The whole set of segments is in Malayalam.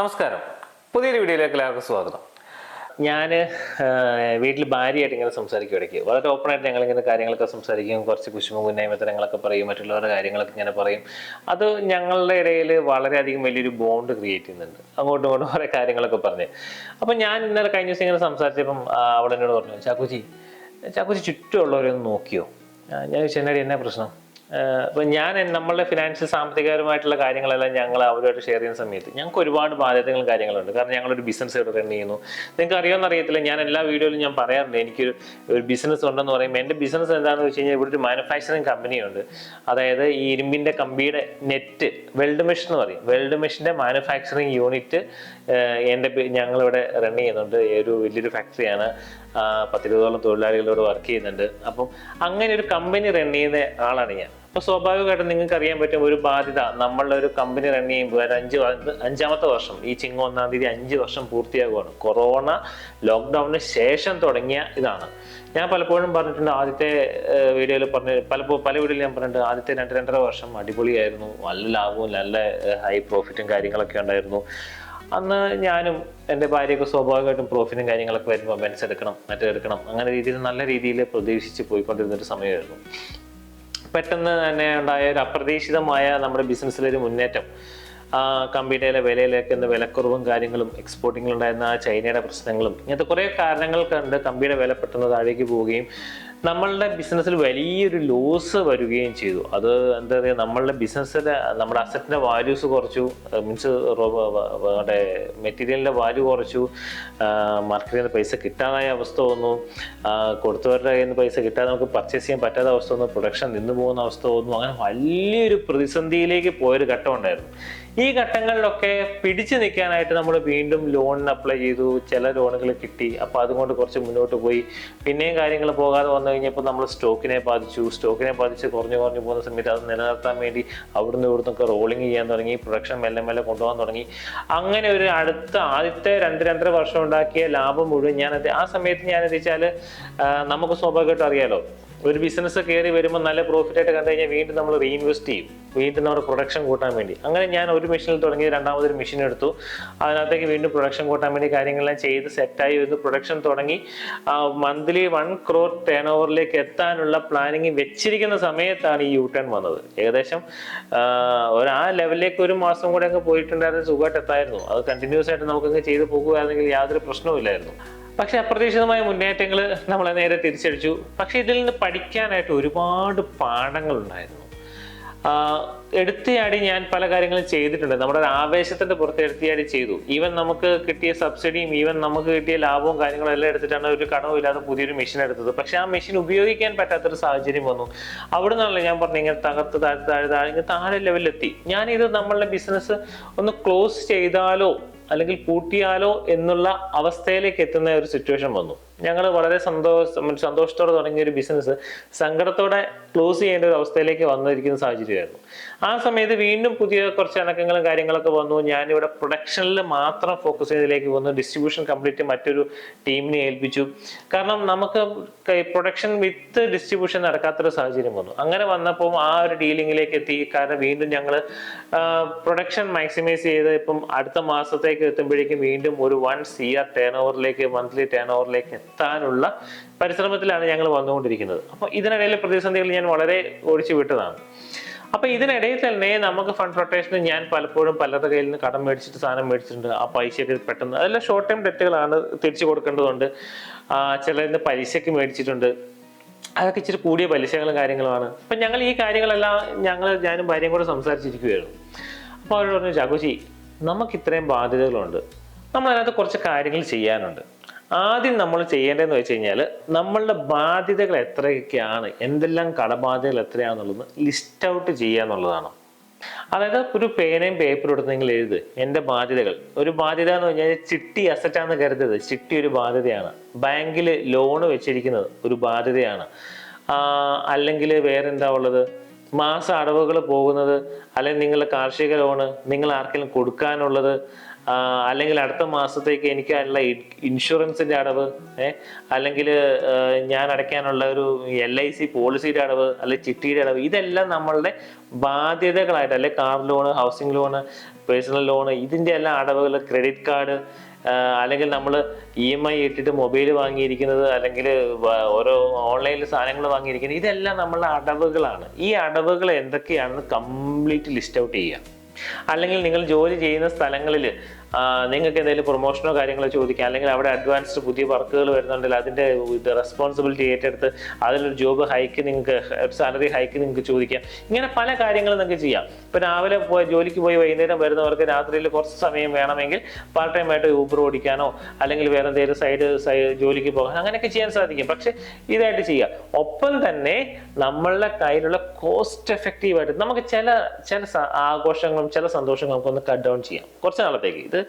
നമസ്കാരം. പുതിയൊരു വീഡിയോയിലേക്ക് എല്ലാവർക്കും സ്വാഗതം. ഞാൻ വീട്ടിൽ ഭാര്യയായിട്ട് ഇങ്ങനെ സംസാരിക്കും ഇടയ്ക്ക്. വളരെ ഓപ്പണായിട്ട് ഞങ്ങൾ ഇങ്ങനെ കാര്യങ്ങളൊക്കെ സംസാരിക്കും. കുറച്ച് കുശുമ കുന്നായ്മത്തരങ്ങളൊക്കെ പറയും. മറ്റുള്ളവരുടെ കാര്യങ്ങളൊക്കെ ഇങ്ങനെ പറയും. അത് ഞങ്ങളുടെ ഇടയിൽ വളരെയധികം വലിയൊരു ബോണ്ട് ക്രിയേറ്റ് ചെയ്യുന്നുണ്ട്. അങ്ങോട്ടും ഇങ്ങോട്ടും കുറേ കാര്യങ്ങളൊക്കെ പറഞ്ഞ്. അപ്പം ഞാൻ ഇന്നലെ കഴിഞ്ഞ ദിവസം ഇങ്ങനെ സംസാരിച്ചപ്പം അവളെന്നോട് പറഞ്ഞു ചുറ്റുമുള്ളവരെ ഒന്ന് ചുറ്റുമുള്ളവരൊന്ന് നോക്കിയോ? ഞാൻ ചോദിച്ചു എന്നാടി എന്നാ പ്രശ്നം? അപ്പം ഞാൻ നമ്മളുടെ ഫിനാൻഷ്യൽ സാമ്പത്തികപരമായിട്ടുള്ള കാര്യങ്ങളെല്ലാം ഞങ്ങൾ അവരുമായിട്ട് ഷെയർ ചെയ്യുന്ന സമയത്ത് ഞങ്ങൾക്ക് ഒരുപാട് ബാധ്യതകളും കാര്യങ്ങളുണ്ട്. കാരണം ഞങ്ങളൊരു ബിസിനസ് റൺ ചെയ്യുന്നു. നിങ്ങൾക്ക് അറിയാമെന്ന് അറിയത്തില്ല ഞാൻ എല്ലാ വീഡിയോയിലും ഞാൻ പറയാറുണ്ട്. എനിക്ക് ഒരു ബിസിനസ് ഉണ്ടെന്ന് പറയുമ്പോൾ എന്റെ ബിസിനസ് എന്താണെന്ന് വെച്ച് കഴിഞ്ഞാൽ ഇവിടെ ഒരു മാനുഫാക്ചറിങ് കമ്പനിയുണ്ട് അതായത് ഈ ഇരുമ്പിന്റെ കമ്പിയുടെ നെറ്റ് വെൽഡ് മെഷീൻ എന്ന് പറയും. വെൽഡ് മെഷീന്റെ മാനുഫാക്ചറിങ് യൂണിറ്റ് എന്റെ ഞങ്ങളിവിടെ റൺ ചെയ്യുന്നുണ്ട്. ഒരു വലിയൊരു ഫാക്ടറിയാണ് പത്തിരുപതോളം തൊഴിലാളികളോട് വർക്ക് ചെയ്യുന്നുണ്ട്. അപ്പം അങ്ങനെ ഒരു കമ്പനി റൺ ചെയ്യുന്ന ആളാണ് ഞാൻ. അപ്പോൾ സ്വാഭാവികമായിട്ടും നിങ്ങൾക്ക് അറിയാൻ പറ്റും ഒരു ബാധ്യത നമ്മളുടെ ഒരു കമ്പനി റൺ ചെയ്യുമ്പോൾ ഒരു അഞ്ച് അഞ്ചാമത്തെ വർഷം ഈ ചിങ്ങ ഒന്നാം തീയതി അഞ്ച് വർഷം പൂർത്തിയാകുവാണ്. കൊറോണ ലോക്ക്ഡൗണിന് ശേഷം തുടങ്ങിയ ഇതാണ്. ഞാൻ പലപ്പോഴും പറഞ്ഞിട്ടുണ്ട് ആദ്യത്തെ വീഡിയോയിൽ പറഞ്ഞ പലപ്പോ പല വീഡിയോയിൽ ഞാൻ പറഞ്ഞിട്ടുണ്ട് ആദ്യത്തെ രണ്ട് രണ്ടര വർഷം അടിപൊളിയായിരുന്നു. നല്ല ലാഭവും നല്ല ഹൈ പ്രോഫിറ്റും കാര്യങ്ങളൊക്കെ ഉണ്ടായിരുന്നു. അന്ന് ഞാനും എന്റെ ഭാര്യയൊക്കെ സ്വാഭാവികമായിട്ടും പ്രോഫിറ്റും കാര്യങ്ങളൊക്കെ വരുമ്പോൾ ബെൻസ് എടുക്കണം മറ്റേ എടുക്കണം അങ്ങനെ രീതിയിൽ നല്ല രീതിയിൽ പ്രതീക്ഷിച്ച് പോയിക്കൊണ്ടിരുന്നൊരു സമയമായിരുന്നു. പെട്ടെന്ന് തന്നെ ഉണ്ടായ ഒരു അപ്രതീക്ഷിതമായ നമ്മുടെ ബിസിനസ്സിലൊരു മുന്നേറ്റം. ആ കമ്പനിയുടെ വിലയിലേക്ക് ഇന്ന് വിലക്കുറവും കാര്യങ്ങളും എക്സ്പോർട്ടിങ്ങിലുണ്ടായിരുന്ന ആ ചൈനയുടെ പ്രശ്നങ്ങളും ഇങ്ങനത്തെ കുറേ കാരണങ്ങൾ കണ്ട് കമ്പിയുടെ വില പെട്ടെന്ന് താഴേക്ക് പോവുകയും നമ്മളുടെ ബിസിനസ്സിൽ വലിയൊരു ലോസ് വരികയും ചെയ്തു. അത് എന്താ പറയുക നമ്മളുടെ ബിസിനസ്സിന്റെ നമ്മുടെ അസറ്റിന്റെ വാല്യൂസ് കുറച്ചു മീൻസ് നമ്മുടെ മെറ്റീരിയലിന്റെ വാല്യൂ കുറച്ചു മാർക്കറ്റിൽ നിന്ന് പൈസ കിട്ടാതായ അവസ്ഥ വന്നു കൊടുത്തവരുടെ കയ്യിൽ നിന്ന് പൈസ കിട്ടാതെ നമുക്ക് പർച്ചേസ് ചെയ്യാൻ പറ്റാത്ത അവസ്ഥ വന്നു പ്രൊഡക്ഷൻ നിന്ന് പോകുന്ന അവസ്ഥ വന്നു അങ്ങനെ വലിയൊരു പ്രതിസന്ധിയിലേക്ക് പോയൊരു ഘട്ടം ഉണ്ടായിരുന്നു. ഈ ഘട്ടങ്ങളിലൊക്കെ പിടിച്ചു നിൽക്കാനായിട്ട് നമ്മൾ വീണ്ടും ലോണിന് അപ്ലൈ ചെയ്തു. ചില ലോണുകൾ കിട്ടി. അപ്പോൾ അതുകൊണ്ട് കുറച്ച് മുന്നോട്ട് പോയി. പിന്നെയും കാര്യങ്ങൾ പോകാതെ വന്നു കഴിഞ്ഞപ്പോൾ നമ്മൾ സ്റ്റോക്കിനെ ബാധിച്ചു. സ്റ്റോക്കിനെ ബാധിച്ച് കുറഞ്ഞു കുറഞ്ഞു പോകുന്ന സമയത്ത് അത് നിലനിർത്താൻ വേണ്ടി അവിടുന്ന് ഇവിടുന്നൊക്കെ റോളിങ് ചെയ്യാൻ തുടങ്ങി. പ്രൊഡക്ഷൻ മെല്ലെ മെല്ലെ കൊണ്ടുപോകാൻ തുടങ്ങി. അങ്ങനെ ഒരു അടുത്ത ആദ്യത്തെ രണ്ട് രണ്ടര വർഷം ഉണ്ടാക്കിയ ലാഭം മുഴുവൻ ഞാൻ ആ സമയത്ത് ഞാൻ വെച്ചാൽ നമുക്ക് സ്വാഭാവികമായിട്ടും അറിയാലോ. ഒരു ബിസിനസ് കയറി വരുമ്പോൾ നല്ല പ്രോഫിറ്റ് ആയിട്ട് കണ്ടു കഴിഞ്ഞാൽ വീണ്ടും നമ്മൾ റീഇൻവെസ്റ്റ് ചെയ്യും. വീണ്ടും നമ്മുടെ പ്രൊഡക്ഷൻ കൂട്ടാൻ വേണ്ടി. അങ്ങനെ ഞാൻ ഒരു മെഷീനിൽ തുടങ്ങി രണ്ടാമതൊരു മെഷീൻ എടുത്തു. അതിനകത്തേക്ക് വീണ്ടും പ്രൊഡക്ഷൻ കൂട്ടാൻ വേണ്ടി കാര്യങ്ങളെല്ലാം ചെയ്ത് സെറ്റായി വരുന്നു പ്രൊഡക്ഷൻ തുടങ്ങി. മന്ത്ലി വൺ ക്രോർ ടേൺ ഓവറിലേക്ക് എത്താനുള്ള പ്ലാനിങ് വെച്ചിരിക്കുന്ന സമയത്താണ് ഈ യു ടേൺ വന്നത്. ഏകദേശം ഒരു ആ ലെവലിലേക്ക് ഒരു മാസം കൂടെ അങ്ങ് പോയിട്ടുണ്ടായിരുന്നു സുഖമായിട്ട് എത്തായിരുന്നു. അത് കണ്ടിന്യൂസ് ആയിട്ട് നമുക്കങ്ങ് ചെയ്ത് പോകുകയാണെങ്കിൽ യാതൊരു പ്രശ്നവുമില്ലായിരുന്നു പക്ഷെ അപ്രതീക്ഷിതമായ മുന്നേറ്റങ്ങൾ നമ്മളെ നേരെ തിരിച്ചടിച്ചു. പക്ഷെ ഇതിൽ നിന്ന് പഠിക്കാനായിട്ട് ഒരുപാട് ആഹ് എടുത്തിയാടി ഞാൻ പല കാര്യങ്ങളും ചെയ്തിട്ടുണ്ട്. നമ്മുടെ ആവേശത്തിന്റെ പുറത്ത് എടുത്തിയാടി ചെയ്തു. ഈവൻ നമുക്ക് കിട്ടിയ സബ്സിഡിയും ഈവൻ നമുക്ക് കിട്ടിയ ലാഭവും കാര്യങ്ങളും എല്ലാം എടുത്തിട്ടാണ് ഒരു കടവും ഇല്ലാതെ പുതിയൊരു മെഷീൻ എടുത്തത്. പക്ഷെ ആ മെഷീൻ ഉപയോഗിക്കാൻ പറ്റാത്തൊരു സാഹചര്യം വന്നു. അവിടെ നിന്നാണല്ലോ ഞാൻ പറഞ്ഞു ഇങ്ങനെ തകർത്ത് താഴെ താഴെ താഴെ താഴെ ലെവലിലെത്തി. ഞാനിത് നമ്മളുടെ ബിസിനസ് ഒന്ന് ക്ലോസ് ചെയ്താലോ അല്ലെങ്കിൽ പൂട്ടിയാലോ എന്നുള്ള അവസ്ഥയിലേക്ക് എത്തുന്ന ഒരു സിറ്റുവേഷൻ വന്നു. ഞങ്ങൾ വളരെ സന്തോഷ സന്തോഷത്തോടെ തുടങ്ങിയ ഒരു ബിസിനസ് സങ്കടത്തോടെ ക്ലോസ് ചെയ്യേണ്ട ഒരു അവസ്ഥയിലേക്ക് വന്നിരിക്കുന്ന സാഹചര്യമായിരുന്നു. ആ സമയത്ത് വീണ്ടും പുതിയ കുറച്ച് അനക്കങ്ങളും കാര്യങ്ങളൊക്കെ വന്നു. ഞാനിവിടെ പ്രൊഡക്ഷനിൽ മാത്രം ഫോക്കസ് ചെയ്തതിലേക്ക് വന്നു. ഡിസ്ട്രിബ്യൂഷൻ കംപ്ലീറ്റ് മറ്റൊരു ടീമിനെ ഏൽപ്പിച്ചു. കാരണം നമുക്ക് പ്രൊഡക്ഷൻ വിത്ത് ഡിസ്ട്രിബ്യൂഷൻ നടക്കാത്തൊരു സാഹചര്യം വന്നു. അങ്ങനെ വന്നപ്പോൾ ആ ഒരു ഡീലിങ്ങിലേക്ക് എത്തി. കാരണം വീണ്ടും ഞങ്ങൾ പ്രൊഡക്ഷൻ മാക്സിമൈസ് ചെയ്ത് ഇപ്പം അടുത്ത മാസത്തേക്ക് എത്തുമ്പോഴേക്കും വീണ്ടും ഒരു വൺ സി ആർ ടേൺ ഓവറിലേക്ക് മന്ത്ലി ടേൺ ഓവറിലേക്ക് എത്താനുള്ള പരിശ്രമത്തിലാണ് ഞങ്ങൾ വന്നുകൊണ്ടിരിക്കുന്നത്. അപ്പോൾ ഇതിനിടയിലെ പ്രതിസന്ധികൾ ഞാൻ വളരെ ഓടിച്ചു വിട്ടതാണ്. അപ്പൊ ഇതിനിടയിൽ തന്നെ നമുക്ക് ഫണ്ട് റൊട്ടേഷന് ഞാൻ പലപ്പോഴും പലരുടെ കയ്യിൽ നിന്ന് കടം മേടിച്ചിട്ട് സാധനം മേടിച്ചിട്ടുണ്ട്. ആ പൈസയൊക്കെ പെട്ടെന്ന് അതെല്ലാം ഷോർട്ട് ടൈം ഡെറ്റുകളാണ് തിരിച്ചു കൊടുക്കേണ്ടതുണ്ട്. ചിലരിൽ നിന്ന് പലിശക്ക് മേടിച്ചിട്ടുണ്ട്. അതൊക്കെ ഇച്ചിരി കൂടിയ പലിശകളും കാര്യങ്ങളുമാണ്. അപ്പം ഞങ്ങൾ ഈ കാര്യങ്ങളെല്ലാം ഞങ്ങൾ ഞാനും ഭാര്യയും കൂടെ സംസാരിച്ചിരിക്കുകയായിരുന്നു അപ്പോൾ അവർ പറഞ്ഞു ജാഗുജി നമുക്ക് ഇത്രയും ബാധ്യതകളുണ്ട്. നമ്മൾ അതിനകത്ത് കുറച്ച് കാര്യങ്ങൾ ചെയ്യാനുണ്ട്. ആദ്യം നമ്മൾ ചെയ്യേണ്ടതെന്ന് വെച്ച് കഴിഞ്ഞാൽ നമ്മളുടെ ബാധ്യതകൾ എത്രയൊക്കെയാണ് എന്തെല്ലാം കടബാധ്യതകൾ എത്രയാണെന്നുള്ളത് ലിസ്റ്റ് ഔട്ട് ചെയ്യുക എന്നുള്ളതാണ്. അതായത് ഒരു പേനയും പേപ്പറും എടുത്ത് നിങ്ങൾ എഴുത് എന്റെ ബാധ്യതകൾ. ഒരു ബാധ്യത എന്ന് പറഞ്ഞാൽ ചിട്ടി അസറ്റാന്ന് കരുതരുത്. ചിട്ടി ഒരു ബാധ്യതയാണ്. ബാങ്കിൽ ലോൺ വെച്ചിരിക്കുന്നത് ഒരു ബാധ്യതയാണ്. അല്ലെങ്കിൽ വേറെന്താ ഉള്ളത്? മാസ അടവുകൾ പോകുന്നത് അല്ലെങ്കിൽ നിങ്ങളുടെ കാർഷിക ലോണ് നിങ്ങൾ ആർക്കെങ്കിലും കൊടുക്കാനുള്ളത് അല്ലെങ്കിൽ അടുത്ത മാസത്തേക്ക് എനിക്ക് അതിനുള്ള ഇൻഷുറൻസിന്റെ അടവ് അല്ലെങ്കിൽ ഞാൻ അടയ്ക്കാനുള്ള ഒരു എൽ ഐ സി പോളിസിയുടെ അടവ് അല്ലെങ്കിൽ ചിട്ടിയുടെ അടവ് ഇതെല്ലാം നമ്മളുടെ ബാധ്യതകളായിട്ട് അല്ലെ car loan housing loan personal loan ഇതിന്റെ എല്ലാം അടവുകൾ ക്രെഡിറ്റ് കാർഡ് അല്ലെങ്കിൽ നമ്മൾ ഇ എം ഐ ഇട്ടിട്ട് മൊബൈൽ വാങ്ങിയിരിക്കുന്നത് അല്ലെങ്കിൽ ഓരോ ഓൺലൈനിൽ സാധനങ്ങൾ വാങ്ങിയിരിക്കുന്നത് ഇതെല്ലാം നമ്മളുടെ അടവുകളാണ്. ഈ അടവുകൾ എന്തൊക്കെയാണെന്ന് കംപ്ലീറ്റ് ലിസ്റ്റ് ഔട്ട് ചെയ്യുക. അല്ലെങ്കിൽ നിങ്ങൾ ജോലി ചെയ്യുന്ന സ്ഥലങ്ങളിൽ നിങ്ങൾക്ക് എന്തെങ്കിലും പ്രൊമോഷനോ കാര്യങ്ങളോ ചോദിക്കാം. അല്ലെങ്കിൽ അവിടെ അഡ്വാൻസ്ഡ് പുതിയ വർക്കുകൾ വരുന്നുണ്ടെങ്കിൽ അതിന്റെ ഇത് റെസ്പോൺസിബിലിറ്റി ഏറ്റെടുത്ത് അതിലൊരു ജോബ് ഹൈക്ക് നിങ്ങൾക്ക് സാലറി ഹൈക്ക് നിങ്ങൾക്ക് ചോദിക്കാം. ഇങ്ങനെ പല കാര്യങ്ങളും നിങ്ങൾക്ക് ചെയ്യാം. ഇപ്പം രാവിലെ പോയി ജോലിക്ക് പോയി വൈകുന്നേരം വരുന്നവർക്ക് രാത്രിയിൽ കുറച്ച് സമയം വേണമെങ്കിൽ പാർട്ട് ടൈം ആയിട്ട് ഊബർ ഓടിക്കാനോ അല്ലെങ്കിൽ വേറെ എന്തെങ്കിലും സൈഡ് ജോലിക്ക് പോകാൻ അങ്ങനെയൊക്കെ ചെയ്യാൻ സാധിക്കും. പക്ഷേ ഇതായിട്ട് ചെയ്യാം. ഒപ്പം തന്നെ നമ്മളുടെ കയ്യിലുള്ള കോസ്റ്റ് എഫക്റ്റീവ് ആയിട്ട് നമുക്ക് ചില ചില ആഘോഷങ്ങളും ചില സന്തോഷങ്ങളും നമുക്കൊന്ന് കട്ട് ഡൗൺ ചെയ്യാം. കുറച്ച് നാളത്തേക്ക്. ഇത്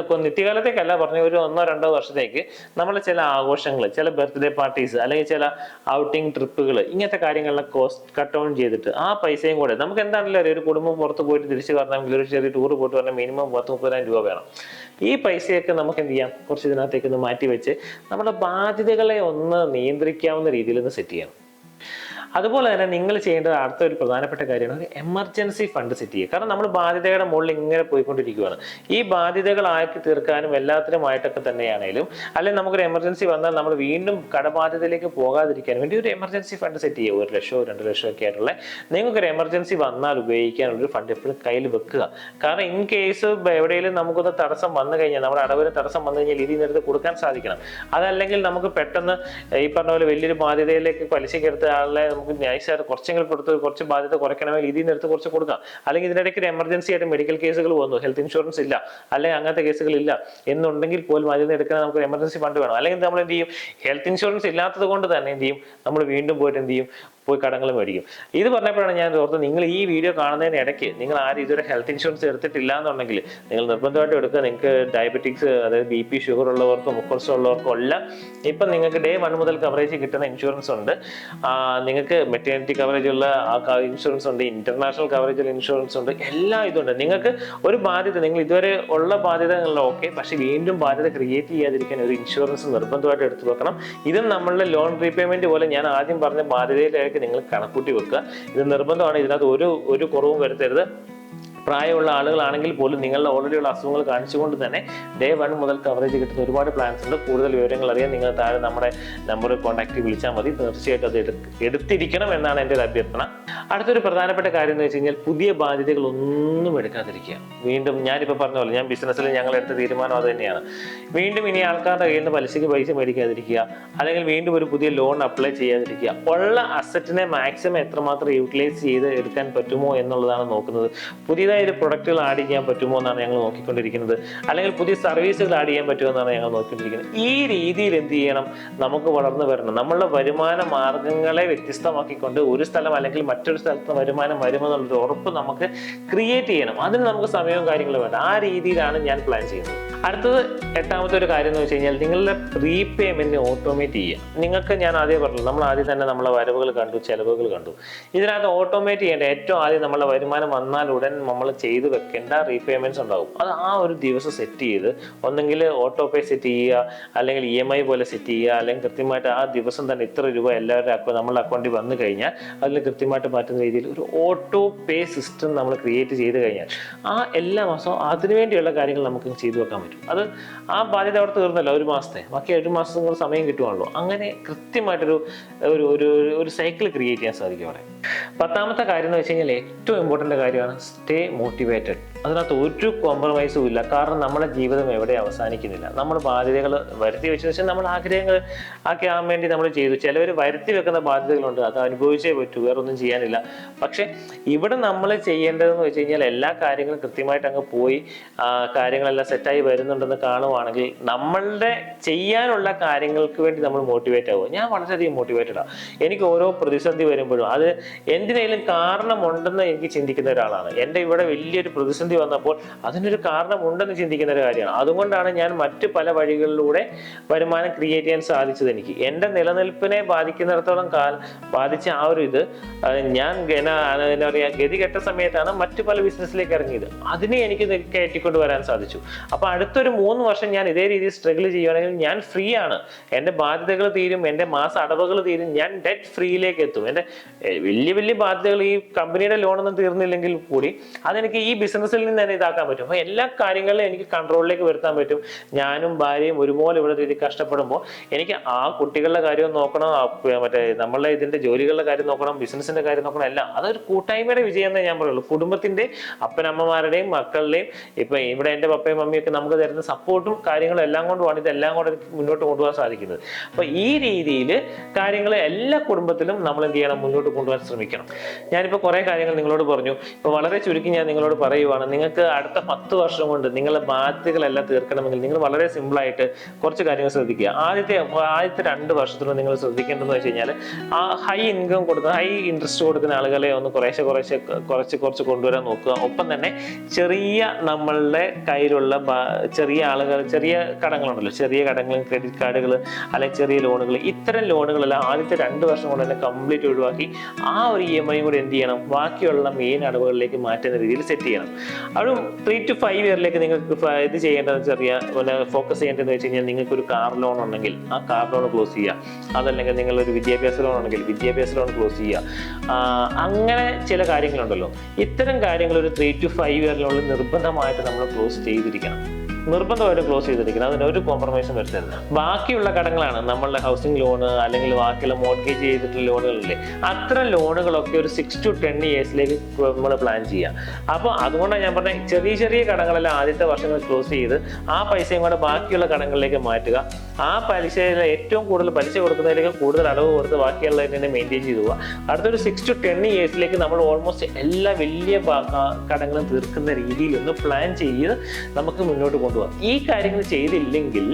ഇപ്പം നിത്യകാലത്തേക്കല്ല പറഞ്ഞ ഒരു ഒന്നോ രണ്ടോ വർഷത്തേക്ക് നമ്മൾ ചില ആഘോഷങ്ങൾ ചില ബർത്ത്ഡേ പാർട്ടീസ് അല്ലെങ്കിൽ ചില ഔട്ടിംഗ് ട്രിപ്പുകൾ ഇങ്ങനത്തെ കാര്യങ്ങളിലെ കോസ്റ്റ് കട്ട് ഡൗൺ ചെയ്തിട്ട് ആ പൈസയും കൂടെ നമുക്ക് എന്താണല്ലോ ഒരു കുടുംബം പുറത്ത് പോയിട്ട് തിരിച്ചു വരണമെങ്കിൽ ഒരു ചെറിയ ടൂർ പോയിട്ട് പറഞ്ഞാൽ മിനിമം പത്ത് മുപ്പതിനായിരം രൂപ വേണം. ഈ പൈസയൊക്കെ നമുക്ക് എന്ത് ചെയ്യാം? കുറച്ച് ഇതിനകത്തേക്ക് ഒന്ന് മാറ്റി വെച്ച് നമ്മുടെ ബാധ്യതകളെ ഒന്ന് നിയന്ത്രിക്കാവുന്ന രീതിയിൽ ഒന്ന് സെറ്റ് ചെയ്യണം. അതുപോലെ തന്നെ നിങ്ങൾ ചെയ്യേണ്ടത് അടുത്ത ഒരു പ്രധാനപ്പെട്ട കാര്യമാണ് ഒരു എമർജൻസി ഫണ്ട് സെറ്റ് ചെയ്യുക. കാരണം നമ്മൾ ബാധ്യതയുടെ മുകളിൽ ഇങ്ങനെ പോയിക്കൊണ്ടിരിക്കുകയാണ് ഈ ബാധ്യതകൾ ആക്കി തീർക്കാനും എല്ലാത്തിനുമായിട്ടൊക്കെ തന്നെയാണേലും അല്ലെങ്കിൽ നമുക്കൊരു എമർജൻസി വന്നാൽ നമ്മൾ വീണ്ടും കടബാധ്യതയിലേക്ക് പോകാതിരിക്കാൻ വേണ്ടി ഒരു എമർജൻസി ഫണ്ട് സെറ്റ് ചെയ്യുക. ഒരു ലക്ഷമോ രണ്ട് ലക്ഷമോ ഒക്കെ ആയിട്ടുള്ള നിങ്ങൾക്കൊരു എമർജൻസി വന്നാൽ ഉപയോഗിക്കാനുള്ള ഒരു ഫണ്ട് എപ്പോഴും കയ്യിൽ വെക്കുക. കാരണം ഇൻ കേസ് എവിടെയെങ്കിലും നമുക്കൊന്ന് തടസ്സം വന്നു കഴിഞ്ഞാൽ നമ്മുടെ അടവിന് തടസ്സം വന്നു കഴിഞ്ഞാൽ ഇതിൽ നിന്ന് കൊടുക്കാൻ സാധിക്കണം. അതല്ലെങ്കിൽ നമുക്ക് പെട്ടെന്ന് ഈ പറഞ്ഞ പോലെ വലിയൊരു ബാധ്യതയിലേക്ക് പലിശക്കെടുത്ത ആളെ നമുക്ക് നൈസായിട്ട് കുറച്ചെങ്കിലും കൊടുത്ത് കുറച്ച് ബാധ്യത കുറയ്ക്കണമെങ്കിൽ ഇതിൽ നിന്ന് എടുത്ത് കുറച്ച് കൊടുക്കാം. അല്ലെങ്കിൽ ഇതിനിടയ്ക്ക് ഒരു എമർജൻസി ആയിട്ട് മെഡിക്കൽ കേസുകൾ വന്നു. ഹെൽത്ത് ഇൻഷുറൻസ് ഇല്ല. അല്ലെങ്കിൽ അങ്ങനത്തെ കേസുകൾ ഇല്ല. എന്നുണ്ടെങ്കിൽ പോലും അതിൽ നിന്ന് എടുക്കാൻ നമുക്ക് എമർജൻസി ഫണ്ട് വേണം. അല്ലെങ്കിൽ നമ്മൾ എന്ത് ചെയ്യും? ഹെൽത്ത് ഇൻഷുറൻസ് ഇല്ലാത്തത് കൊണ്ട് തന്നെ എന്ത് ചെയ്യും? നമ്മൾ വീണ്ടും പോയിട്ട് എന്ത് ചെയ്യും? പോയി കടങ്ങൾ മേടിക്കും. ഇത് പറഞ്ഞപ്പോഴാണ് ഞാൻ ഓർത്തത് നിങ്ങൾ ഈ വീഡിയോ കാണുന്നതിന് ഇടയ്ക്ക് നിങ്ങൾ ആരും ഇതുവരെ ഹെൽത്ത് ഇൻഷുറൻസ് എടുത്തിട്ടില്ല എന്നുണ്ടെങ്കിൽ നിങ്ങൾ നിർബന്ധമായിട്ട് എടുക്കുക. നിങ്ങൾക്ക് ഡയബറ്റിക്സ് അതായത് ബി പി ഷുഗർ ഉള്ളവർക്കും കൊളസ്ട്രോൾ ഉള്ളവർക്കും എല്ലാം ഇപ്പം നിങ്ങൾക്ക് ഡേ വൺ മുതൽ കവറേജ് കിട്ടുന്ന ഇൻഷുറൻസ് ഉണ്ട്. നിങ്ങൾക്ക് മെറ്റേണിറ്റി കവറേജ് ഉള്ള ഇൻഷുറൻസ് ഉണ്ട് ഇന്റർനാഷണൽ കവറേജ് ഉള്ള ഇൻഷുറൻസ് ഉണ്ട് എല്ലാം ഇതുണ്ട്. നിങ്ങൾക്ക് ഒരു ബാധ്യത നിങ്ങൾ ഇതുവരെ ഉള്ള ബാധ്യതകളിൽ ഓക്കെ പക്ഷെ വീണ്ടും ബാധ്യത ക്രിയേറ്റ് ചെയ്യാതിരിക്കാൻ ഒരു ഇൻഷുറൻസ് നിർബന്ധമായിട്ട് എടുത്തു വെക്കണം. ഇതും നമ്മളുടെ ലോൺ റീപേയ്മെന്റ് പോലെ ഞാൻ ആദ്യം പറഞ്ഞ ബാധ്യതയിലേക്ക് നിങ്ങൾ കണക്കൂട്ടി വെക്കുക. ഇത് നിർബന്ധമാണ് ഇതിനകത്ത് ഒരു ഒരു കുറവും വരുത്തരുത്. പ്രായമുള്ള ആളുകളാണെങ്കിൽ പോലും നിങ്ങളുടെ ഓൾറെഡി ഉള്ള അസുഖങ്ങൾ കാണിച്ചുകൊണ്ട് തന്നെ ഡേ വൺ മുതൽ കവറേജ് കിട്ടുന്ന ഒരുപാട് പ്ലാൻസ് ഉണ്ട്. കൂടുതൽ വിവരങ്ങൾ അറിയാൻ നിങ്ങൾ താഴെ നമ്മുടെ നമ്പർ കോൺടാക്ട് വിളിച്ചാൽ മതി. തീർച്ചയായിട്ടും അത് എടു- എടുത്തിരിക്കണം എന്നാണ് എന്റെ ഒരു അഭ്യർത്ഥന. അടുത്തൊരു പ്രധാനപ്പെട്ട കാര്യം എന്ന് വെച്ച് കഴിഞ്ഞാൽ പുതിയ ബാധ്യതകൾ ഒന്നും എടുക്കാതിരിക്കുക. വീണ്ടും ഞാനിപ്പോൾ പറഞ്ഞ പോലെ ഞാൻ ബിസിനസ്സിൽ ഞങ്ങൾ എടുത്ത തീരുമാനം അത് തന്നെയാണ്. വീണ്ടും ഇനി ആൾക്കാരുടെ കയ്യിൽ നിന്ന് പലിശയ്ക്ക് പൈസ മേടിക്കാതിരിക്കുക. അല്ലെങ്കിൽ വീണ്ടും ഒരു പുതിയ ലോൺ അപ്ലൈ ചെയ്യാതിരിക്കുക. ഉള്ള അസറ്റിനെ മാക്സിമം എത്രമാത്രം യൂട്ടിലൈസ് ചെയ്ത് എടുക്കാൻ പറ്റുമോ എന്നുള്ളതാണ് നോക്കുന്നത്. പുതിയതായ ഒരു പ്രൊഡക്റ്റുകൾ ആഡ് ചെയ്യാൻ പറ്റുമോ എന്നാണ് ഞങ്ങൾ നോക്കിക്കൊണ്ടിരിക്കുന്നത്. അല്ലെങ്കിൽ പുതിയ സർവീസുകൾ ആഡ് ചെയ്യാൻ പറ്റുമോ എന്നാണ് ഞങ്ങൾ നോക്കിക്കൊണ്ടിരിക്കുന്നത്. ഈ രീതിയിൽ എന്ത് ചെയ്യണം? നമുക്ക് വളർന്നു വരണം. നമ്മളുടെ വരുമാന മാർഗങ്ങളെ വ്യത്യസ്തമാക്കിക്കൊണ്ട് ഒരു സ്ഥലം അല്ലെങ്കിൽ മറ്റൊരു സ്ഥലത്ത് വരുമാനം വരുമെന്നുള്ളൊരു ഉറപ്പ് നമുക്ക് ക്രിയേറ്റ് ചെയ്യണം. അതിന് നമുക്ക് സമയവും കാര്യങ്ങളും വേണം ആ രീതിയിലാണ് ഞാൻ പ്ലാൻ ചെയ്യുന്നത്. അടുത്തത് എട്ടാമത്തെ ഒരു കാര്യം എന്ന് വെച്ച് കഴിഞ്ഞാൽ നിങ്ങളുടെ റീപേയ്മെന്റ് ഓട്ടോമേറ്റ് ചെയ്യുക. നിങ്ങൾക്ക് ഞാൻ ആദ്യം പറഞ്ഞു നമ്മൾ ആദ്യം തന്നെ നമ്മളെ വരവുകൾ കണ്ടു ചെലവുകൾ കണ്ടു. ഇതിനകത്ത് ഓട്ടോമേറ്റ് ചെയ്യേണ്ട ഏറ്റവും ആദ്യം നമ്മളെ വരുമാനം വന്നാൽ ഉടൻ നമ്മൾ ചെയ്തു വെക്കേണ്ട റീപേയ്മെന്റ്സ് ഉണ്ടാകും അത് ആ ഒരു ദിവസം സെറ്റ് ചെയ്ത് ഒന്നെങ്കിൽ ഓട്ടോ പേ സെറ്റ് ചെയ്യുക അല്ലെങ്കിൽ ഇ എം ഐ പോലെ സെറ്റ് ചെയ്യുക അല്ലെങ്കിൽ കൃത്യമായിട്ട് ആ ദിവസം തന്നെ ഇത്ര രൂപ എല്ലാവരുടെ അക്കൗണ്ട് നമ്മളുടെ അക്കൗണ്ടിൽ വന്നു കഴിഞ്ഞാൽ അതിൽ കൃത്യമായിട്ട് മാറ്റുന്ന രീതിയിൽ ഒരു ഓട്ടോ പേ സിസ്റ്റം നമ്മൾ ക്രിയേറ്റ് ചെയ്ത് കഴിഞ്ഞാൽ ആ എല്ലാ മാസവും അതിനുവേണ്ടിയുള്ള കാര്യങ്ങൾ നമുക്ക് ചെയ്തു വെക്കാൻ പറ്റും. അത് ആ ബാധ്യത അവിടെ തീർന്നല്ലോ ഒരു മാസത്തെ. ബാക്കി ഒരു മാസം കൂടെ സമയം കിട്ടുവാണല്ലോ. അങ്ങനെ കൃത്യമായിട്ടൊരു ഒരു ഒരു ഒരു സൈക്കിൾ ക്രിയേറ്റ് ചെയ്യാൻ സാധിക്കും അവിടെ. പത്താമത്തെ കാര്യം എന്ന് വെച്ച് കഴിഞ്ഞാൽ ഏറ്റവും ഇമ്പോർട്ടന്റ് കാര്യമാണ് സ്റ്റേ മോട്ടിവേറ്റഡ് അതിനകത്ത് ഒരു കോംപ്രമൈസും ഇല്ല. കാരണം നമ്മുടെ ജീവിതം എവിടെ അവസാനിക്കുന്നില്ല. നമ്മൾ ബാധ്യതകൾ വരുത്തി വെച്ചതിന് ശേഷം നമ്മൾ ആഗ്രഹങ്ങൾ ആക്കാൻ വേണ്ടി നമ്മൾ ചെയ്തു. ചിലവർ വരുത്തി വെക്കുന്ന ബാധ്യതകളുണ്ട്. അത് അനുഭവിച്ചേ പറ്റൂ. വേറെ ഒന്നും ചെയ്യാനില്ല. പക്ഷെ ഇവിടെ നമ്മൾ ചെയ്യേണ്ടതെന്ന് വെച്ച് കഴിഞ്ഞാൽ എല്ലാ കാര്യങ്ങളും കൃത്യമായിട്ട് അങ്ങ് പോയി കാര്യങ്ങളെല്ലാം സെറ്റായി വരുന്നുണ്ടെന്ന് കാണുവാണെങ്കിൽ നമ്മളുടെ ചെയ്യാനുള്ള കാര്യങ്ങൾക്ക് വേണ്ടി നമ്മൾ മോട്ടിവേറ്റ് ആവുക. ഞാൻ വളരെയധികം മോട്ടിവേറ്റഡ് ആണ് എനിക്ക് ഓരോ പ്രതിസന്ധി വരുമ്പോഴും അത് എന്തിനേലും കാരണമുണ്ടെന്ന് എനിക്ക് ചിന്തിക്കുന്ന ഒരാളാണ്. എന്റെ ഇവിടെ വലിയൊരു പ്രതിസന്ധി പ്രതിസന്ധി വന്നപ്പോൾ അതിനൊരു കാരണമുണ്ടെന്ന് ചിന്തിക്കുന്ന ഒരു കാര്യമാണ്. അതുകൊണ്ടാണ് ഞാൻ മറ്റ് പല വഴികളിലൂടെ വരുമാനം ക്രിയേറ്റ് ചെയ്യാൻ സാധിച്ചത് എനിക്ക്. എന്റെ നിലനിൽപ്പിനെ ബാധിക്കുന്നിടത്തോളം കാലം ബാധിച്ച ആ ഒരു ഇത് ഞാൻ എന്താ പറയുക ഗതികെട്ട സമയത്താണ് മറ്റു പല ബിസിനസ്സിലേക്ക് ഇറങ്ങിയത്. അതിനെ എനിക്ക് കയറ്റിക്കൊണ്ട് വരാൻ സാധിച്ചു. അപ്പൊ അടുത്തൊരു മൂന്ന് വർഷം ഞാൻ ഇതേ രീതിയിൽ സ്ട്രഗിൾ ചെയ്യുകയാണെങ്കിൽ ഞാൻ ഫ്രീ ആണ്. എന്റെ ബാധ്യതകൾ തീരും എന്റെ മാസ അടവുകൾ തീരും ഞാൻ ഡെറ്റ് ഫ്രീയിലേക്ക് എത്തും. എന്റെ വലിയ വലിയ ബാധ്യതകൾ ഈ കമ്പനിയുടെ ലോണൊന്നും തീർന്നില്ലെങ്കിൽ കൂടി അതെനിക്ക് ഈ ബിസിനസ്സിൽ നിന്ന് തന്നെ ഇതാക്കാൻ പറ്റും. അപ്പൊ എല്ലാ കാര്യങ്ങളിലും എനിക്ക് കൺട്രോളിലേക്ക് വരുത്താൻ പറ്റും. ഞാനും ഭാര്യയും ഒരുപോലെ ഇവിടെ രീതി കഷ്ടപ്പെടുമ്പോൾ എനിക്ക് ആ കുട്ടികളുടെ കാര്യം നോക്കണം മറ്റേ നമ്മളുടെ ഇതിന്റെ ജോലികളുടെ കാര്യം നോക്കണം ബിസിനസിന്റെ കാര്യം നോക്കണം എല്ലാം. അതൊരു കൂട്ടായ്മയുടെ വിജയം എന്നേ ഞാൻ പറയുള്ളൂ. കുടുംബത്തിന്റെ അപ്പനമ്മമാരുടെയും മക്കളുടെയും ഇപ്പൊ ഇവിടെ എന്റെ പപ്പയും മമ്മിയൊക്കെ നമുക്ക് തരുന്ന സപ്പോർട്ടും കാര്യങ്ങളും എല്ലാം കൊണ്ടുമാണ് ഇതെല്ലാം കൂടെ മുന്നോട്ട് കൊണ്ടുപോകാൻ സാധിക്കുന്നത്. അപ്പൊ ഈ രീതിയിൽ കാര്യങ്ങൾ എല്ലാ കുടുംബത്തിലും നമ്മൾ എന്ത് ചെയ്യണം? മുന്നോട്ട് കൊണ്ടുപോകാൻ ശ്രമിക്കണം. ഞാനിപ്പോൾ കുറേ കാര്യങ്ങൾ നിങ്ങളോട് പറഞ്ഞു. ഇപ്പൊ വളരെ ചുരുക്കി ഞാൻ നിങ്ങളോട് പറയുവാണ്. നിങ്ങൾക്ക് അടുത്ത പത്ത് വർഷം കൊണ്ട് നിങ്ങളുടെ ബാധ്യതകളെല്ലാം തീർക്കണമെങ്കിൽ നിങ്ങൾ വളരെ സിമ്പിളായിട്ട് കുറച്ച് കാര്യങ്ങൾ ശ്രദ്ധിക്കുക. ആദ്യത്തെ ആദ്യത്തെ രണ്ട് വർഷത്തിലും നിങ്ങൾ ശ്രദ്ധിക്കേണ്ടതെന്ന് വെച്ച് കഴിഞ്ഞാൽ ആ ഹൈ ഇൻകം കൊടുക്കുന്ന ഹൈ ഇൻട്രസ്റ്റ് കൊടുക്കുന്ന ആളുകളെ ഒന്ന് കുറേശ്ശെ കുറേശ്ശെ കുറച്ച് കുറച്ച് കൊണ്ടുവരാൻ നോക്കുക. ഒപ്പം തന്നെ ചെറിയ നമ്മളുടെ കയ്യിലുള്ള ചെറിയ ആളുകൾ ചെറിയ കടങ്ങളുണ്ടല്ലോ. ചെറിയ കടങ്ങളും ക്രെഡിറ്റ് കാർഡുകൾ അല്ലെങ്കിൽ ചെറിയ ലോണുകൾ ഇത്തരം ലോണുകളെല്ലാം ആദ്യത്തെ രണ്ട് വർഷം കൊണ്ട് തന്നെ കംപ്ലീറ്റ് ഒഴിവാക്കി ആ ഒരു ഇ എം ഐ കൂടി എന്ത് ചെയ്യണം? ബാക്കിയുള്ള മെയിൻ അടവുകളിലേക്ക് മാറ്റുന്ന രീതിയിൽ സെറ്റ് ചെയ്യണം. ഒരു ത്രീ ടു ഫൈവ് ഇയറിലേക്ക് നിങ്ങൾക്ക് ഇത് ചെയ്യേണ്ടതെന്ന് ചെറിയ പോലെ ഫോക്കസ് ചെയ്യേണ്ടതെന്ന് വെച്ച് കഴിഞ്ഞാൽ നിങ്ങൾക്ക് ഒരു കാർ ലോൺ ഉണ്ടെങ്കിൽ ആ കാർ ലോൺ ക്ലോസ് ചെയ്യുക. അതല്ലെങ്കിൽ ഒരു വിദ്യാഭ്യാസ ലോൺ ഉണ്ടെങ്കിൽ വിദ്യാഭ്യാസ ലോൺ ക്ലോസ് ചെയ്യുക. അങ്ങനെ ചില കാര്യങ്ങളുണ്ടല്ലോ. ഇത്തരം കാര്യങ്ങൾ ഒരു ത്രീ ടു ഫൈവ് ഇയറിനുള്ളിൽ നിർബന്ധമായിട്ട് നമ്മൾ ക്ലോസ് ചെയ്തിരിക്കണം. നിർബന്ധമായിട്ട് ക്ലോസ് ചെയ്തിരിക്കുന്നത് അതിന് ഒരു കോംപ്രമൈസും വരുത്തരുത്. ബാക്കിയുള്ള കടങ്ങളാണ് നമ്മളുടെ ഹൗസിംഗ് ലോണ് അല്ലെങ്കിൽ ബാക്കിയുള്ള മോർഗേജ് ചെയ്തിട്ടുള്ള ലോണുകളില്ലേ അത്ര ലോണുകളൊക്കെ ഒരു സിക്സ് ടു ടെൻ ഇയേഴ്സിലേക്ക് നമ്മൾ പ്ലാൻ ചെയ്യുക അപ്പോൾ അതുകൊണ്ടാണ് ഞാൻ പറഞ്ഞത് ചെറിയ ചെറിയ കടങ്ങളെല്ലാം ആദ്യത്തെ വർഷങ്ങൾ ക്ലോസ് ചെയ്ത് ആ പൈസയും കൂടെ ബാക്കിയുള്ള കടങ്ങളിലേക്ക് മാറ്റുക. ആ പലിശയിൽ ഏറ്റവും കൂടുതൽ പലിശ കൊടുക്കുന്നതിലേക്ക് കൂടുതൽ അടവ് കൊടുത്ത് ബാക്കിയുള്ളതിനെ മെയിന്റെയിൻ ചെയ്തു പോവുക. അടുത്തൊരു സിക്സ് ടു ടെൻ ഇയേഴ്സിലേക്ക് നമ്മൾ ഓൾമോസ്റ്റ് എല്ലാ വലിയ കടങ്ങളും തീർക്കുന്ന രീതിയിൽ ഒന്ന് പ്ലാൻ ചെയ്ത് നമുക്ക് മുന്നോട്ട് കൊണ്ടുപോകാം. ഈ കാര്യങ്ങൾ ചെയ്തില്ലെങ്കിൽ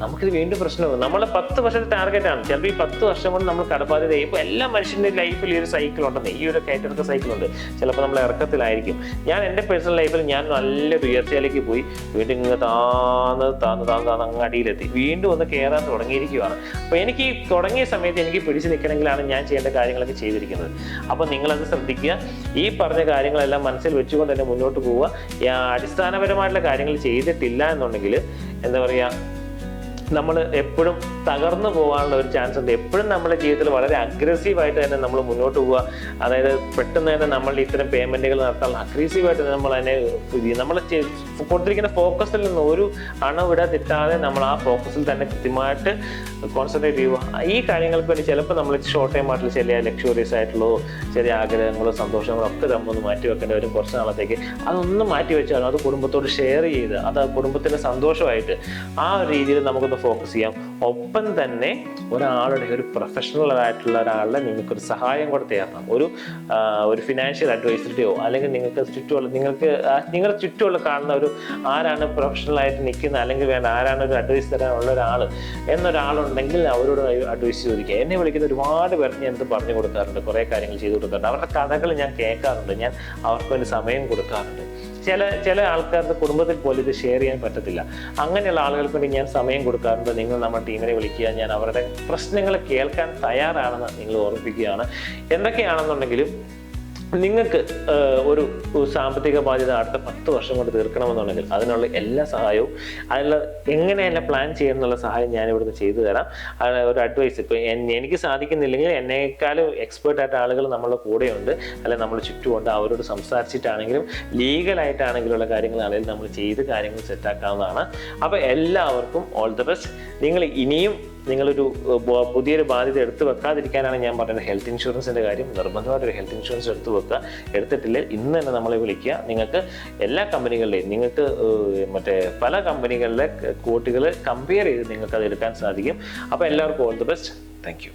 നമുക്കിത് വീണ്ടും പ്രശ്നമാകും നമ്മളെ പത്ത് വർഷത്തെ ടാർഗറ്റ് ആണ്. ചിലപ്പോൾ ഈ പത്ത് വർഷം കൊണ്ട് നമ്മൾ കടബാധ്യത ചെയ്യുമ്പോൾ എല്ലാ മനുഷ്യന്റെ ലൈഫിൽ ഈ ഒരു സൈക്കിൾ ഉണ്ടെന്ന് ഈ ഒരു കയറ്റിറക്ക സൈക്കിൾ ഉണ്ട്. ചിലപ്പോൾ നമ്മൾ ഇറക്കത്തിലായിരിക്കും. ഞാൻ എന്റെ പേഴ്സണൽ ലൈഫിൽ ഞാൻ നല്ല ഉയർച്ചയിലേക്ക് പോയി. വീണ്ടും ഇങ്ങനെ താന്ന് താന്ന് താന്ന് താന്ന് അങ്ങ് അടിയിലെത്തി. വീണ്ടും ഒന്ന് കയറാൻ തുടങ്ങിയിരിക്കുകയാണ് അപ്പോൾ എനിക്ക് തുടങ്ങിയ സമയത്ത് എനിക്ക് പിടിച്ചു നിൽക്കണമെങ്കിലാണ് ഞാൻ ചെയ്യേണ്ട കാര്യങ്ങളൊക്കെ ചെയ്തിരിക്കുന്നത്. അപ്പോൾ നിങ്ങളത് ശ്രദ്ധിക്കുക. ഈ പറഞ്ഞ കാര്യങ്ങളെല്ലാം മനസ്സിൽ വെച്ചുകൊണ്ട് തന്നെ മുന്നോട്ട് പോവുക. അടിസ്ഥാനപരമായിട്ടുള്ള കാര്യങ്ങൾ ചെയ്തിട്ടില്ല എന്നുണ്ടെങ്കിൽ എന്താ പറയുക നമ്മൾ എപ്പോഴും തകർന്നു പോകാനുള്ള ഒരു ചാൻസ് ഉണ്ട്. എപ്പോഴും നമ്മുടെ ജീവിതത്തിൽ വളരെ അഗ്രസീവായിട്ട് തന്നെ നമ്മൾ മുന്നോട്ട് പോവുക. അതായത് പെട്ടെന്ന് തന്നെ നമ്മൾ ഇത്തരം പേയ്മെന്റുകൾ നടത്താൻ അഗ്രസീവായിട്ട് നമ്മൾ അതിനെ നമ്മൾ കൊടുത്തിരിക്കുന്ന ഫോക്കസിൽ നിന്ന് ഒരു അണവിട തെറ്റാതെ നമ്മൾ ആ ഫോക്കസിൽ തന്നെ കൃത്യമായിട്ട് കോൺസെൻട്രേറ്റ് ചെയ്യുക. ഈ കാര്യങ്ങൾക്ക് വേണ്ടി ചിലപ്പോൾ നമ്മൾ ഷോർട്ട് ടൈം ആയിട്ടുള്ള ചെറിയ ലക്ഷറീസ് ആയിട്ടുള്ളോ ചെറിയ ആഗ്രഹങ്ങളോ സന്തോഷങ്ങളോ ഒക്കെ നമ്മളൊന്ന് മാറ്റി വെക്കേണ്ടി വരും കുറച്ച് നാളത്തേക്ക്. അതൊന്നും മാറ്റി വെച്ചാലും അത് കുടുംബത്തോട് ഷെയർ ചെയ്ത് അത് കുടുംബത്തിന്റെ സന്തോഷമായിട്ട് ആ ഒരു രീതിയിൽ നമുക്കൊന്ന് ഫോക്കസ് ചെയ്യാം. ഒപ്പം തന്നെ ഒരാളുടെ ഒരു പ്രൊഫഷണൽ ആയിട്ടുള്ള ഒരാളുടെ നിങ്ങൾക്കൊരു സഹായം കൂടെ തേടണം. ഒരു ഒരു ഫിനാൻഷ്യൽ അഡ്വൈസറിയോ അല്ലെങ്കിൽ നിങ്ങൾക്ക് ചുറ്റുമുള്ള നിങ്ങൾക്ക് നിങ്ങളുടെ ചുറ്റുമുള്ള കാണുന്ന ഒരു ആരാണ് പ്രൊഫഷണൽ ആയിട്ട് നിൽക്കുന്ന അല്ലെങ്കിൽ വേണ്ട ആരാണ് ഒരു അഡ്വൈസ് തരാനുള്ള ഒരാൾ എന്നൊരാളുണ്ടെങ്കിൽ അവരോട് അഡ്വൈസ് ചോദിക്കുക. എന്നെ വിളിക്കുന്ന ഒരുപാട് പേർ ഞാൻ ഇത് പറഞ്ഞു കൊടുക്കാറുണ്ട് കുറേ കാര്യങ്ങൾ ചെയ്തു കൊടുക്കാറുണ്ട്. അവരുടെ കഥകൾ ഞാൻ കേൾക്കാറുണ്ട്. ഞാൻ അവർക്ക് വേണ്ടി സമയം കൊടുക്കാറുണ്ട്. ചില ചില ആൾക്കാർക്ക് കുടുംബത്തിൽ പോലും ഇത് ഷെയർ ചെയ്യാൻ പറ്റത്തില്ല. അങ്ങനെയുള്ള ആളുകൾക്ക് വേണ്ടി ഞാൻ സമയം കൊടുക്കാറുണ്ട്. നിങ്ങൾ നമ്മുടെ ടീമിനെ വിളിക്കുക. ഞാൻ അവരുടെ പ്രശ്നങ്ങൾ കേൾക്കാൻ തയ്യാറാണെന്ന് നിങ്ങൾ ഓർമ്മിപ്പിക്കുകയാണ്. എന്തൊക്കെയാണെന്നുണ്ടെങ്കിലും നിങ്ങൾക്ക് ഒരു സാമ്പത്തിക ബാധ്യത അടുത്ത പത്ത് വർഷം കൊണ്ട് തീർക്കണമെന്നുണ്ടെങ്കിൽ അതിനുള്ള എല്ലാ സഹായവും അതിനുള്ള എങ്ങനെ എന്നെ പ്ലാൻ ചെയ്യുന്നുള്ള സഹായം ഞാൻ ഇവിടുന്ന് ചെയ്തു തരാം. അതിന് ഒരു അഡ്വൈസ് ഇപ്പോൾ എനിക്ക് സാധിക്കുന്നില്ലെങ്കിൽ എന്നെക്കാളും എക്സ്പേർട്ട് ആയിട്ട് ആളുകൾ നമ്മളുടെ കൂടെയുണ്ട്. അല്ലെങ്കിൽ നമ്മൾ ചുറ്റുമുണ്ട്. അവരോട് സംസാരിച്ചിട്ടാണെങ്കിലും ലീഗലായിട്ടാണെങ്കിലുള്ള കാര്യങ്ങളാണെങ്കിലും നമ്മൾ ചെയ്ത് കാര്യങ്ങൾ സെറ്റാക്കാവുന്നതാണ് അപ്പോൾ എല്ലാവർക്കും ഓൾ ദ ബെസ്റ്റ് നിങ്ങൾ ഇനിയും നിങ്ങളൊരു പുതിയൊരു ബാധ്യത എടുത്തു വെക്കാതിരിക്കാനാണ് ഞാൻ പറയുന്നത്. ഹെൽത്ത് ഇൻഷുറൻസിന്റെ കാര്യം നിർബന്ധമായിട്ട് ഒരു ഹെൽത്ത് ഇൻഷുറൻസ് എടുത്തു വെക്കുക. എടുത്തിട്ടില്ല? ഇന്ന് തന്നെ നമ്മളെ വിളിക്കുക. നിങ്ങൾക്ക് എല്ലാ കമ്പനികളുടെയും നിങ്ങൾക്ക് മറ്റേ പല കമ്പനികളിലെ കോട്ടുകൾ കമ്പയർ ചെയ്ത് നിങ്ങൾക്ക് അത് എടുക്കാൻ സാധിക്കും. അപ്പോൾ എല്ലാവർക്കും ഓൾ ദി ബെസ്റ്റ് താങ്ക്